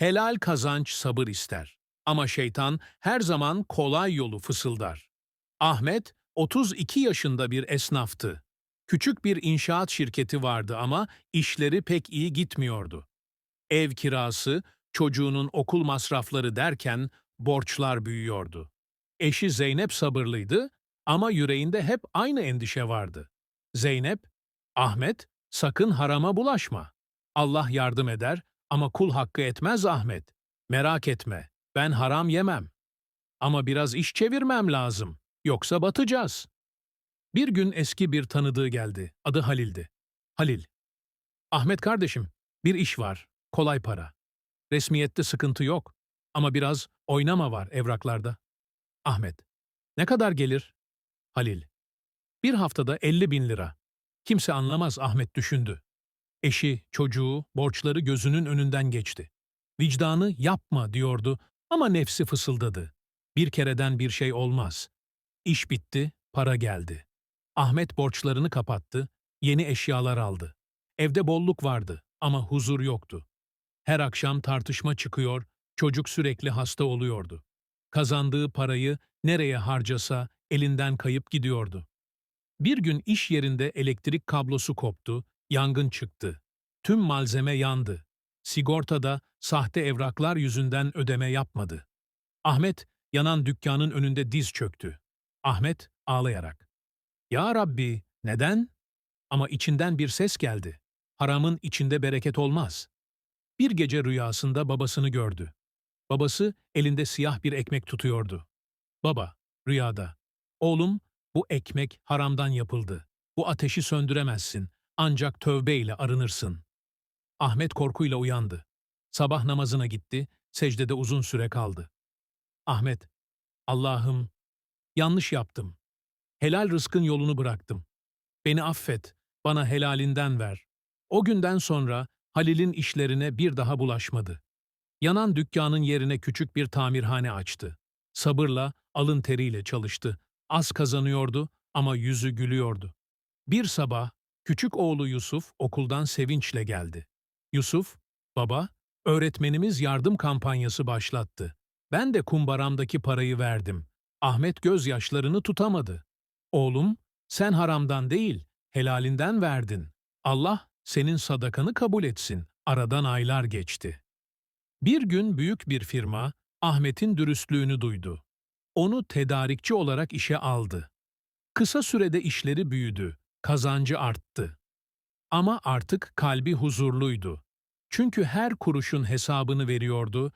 Helal kazanç sabır ister. Ama şeytan her zaman kolay yolu fısıldar. Ahmet 32 yaşında bir esnaftı. Küçük bir inşaat şirketi vardı ama işleri pek iyi gitmiyordu. Ev kirası, çocuğunun okul masrafları derken borçlar büyüyordu. Eşi Zeynep sabırlıydı ama yüreğinde hep aynı endişe vardı. Zeynep, Ahmet, sakın harama bulaşma. Allah yardım eder ama kul hakkı etmez Ahmet. Merak etme, ben haram yemem. Ama biraz iş çevirmem lazım, yoksa batacağız. Bir gün eski bir tanıdığı geldi, adı Halil'di. Halil, Ahmet kardeşim, bir iş var, kolay para. Resmiyette sıkıntı yok ama biraz oynama var evraklarda. Ahmet, ne kadar gelir? Halil, bir haftada 50 bin lira. Kimse anlamaz Ahmet düşündü. Eşi, çocuğu, borçları gözünün önünden geçti. Vicdanı yapma diyordu ama nefsi fısıldadı. Bir kereden bir şey olmaz. İş bitti, para geldi. Ahmet borçlarını kapattı, yeni eşyalar aldı. Evde bolluk vardı ama huzur yoktu. Her akşam tartışma çıkıyor, çocuk sürekli hasta oluyordu. Kazandığı parayı nereye harcasa elinden kayıp gidiyordu. Bir gün iş yerinde elektrik kablosu koptu, yangın çıktı. Tüm malzeme yandı. Sigortada sahte evraklar yüzünden ödeme yapmadı. Ahmet yanan dükkanın önünde diz çöktü. Ahmet ağlayarak. Ya Rabbi, neden? Ama içinden bir ses geldi. Haramın içinde bereket olmaz. Bir gece rüyasında babasını gördü. Babası elinde siyah bir ekmek tutuyordu. Baba, rüyada. Oğlum, bu ekmek haramdan yapıldı. Bu ateşi söndüremezsin. Ancak tövbeyle arınırsın. Ahmet korkuyla uyandı. Sabah namazına gitti, secdede uzun süre kaldı. Ahmet, Allah'ım, yanlış yaptım. Helal rızkın yolunu bıraktım. Beni affet, bana helalinden ver. O günden sonra Halil'in işlerine bir daha bulaşmadı. Yanan dükkanın yerine küçük bir tamirhane açtı. Sabırla, alın teriyle çalıştı. Az kazanıyordu ama yüzü gülüyordu. Bir sabah küçük oğlu Yusuf okuldan sevinçle geldi. Yusuf, baba, öğretmenimiz yardım kampanyası başlattı. Ben de kumbaramdaki parayı verdim. Ahmet gözyaşlarını tutamadı. Oğlum, sen haramdan değil, helalinden verdin. Allah senin sadakanı kabul etsin. Aradan aylar geçti. Bir gün büyük bir firma Ahmet'in dürüstlüğünü duydu. Onu tedarikçi olarak işe aldı. Kısa sürede işleri büyüdü, kazancı arttı. Ama artık kalbi huzurluydu. Çünkü her kuruşun hesabını veriyordu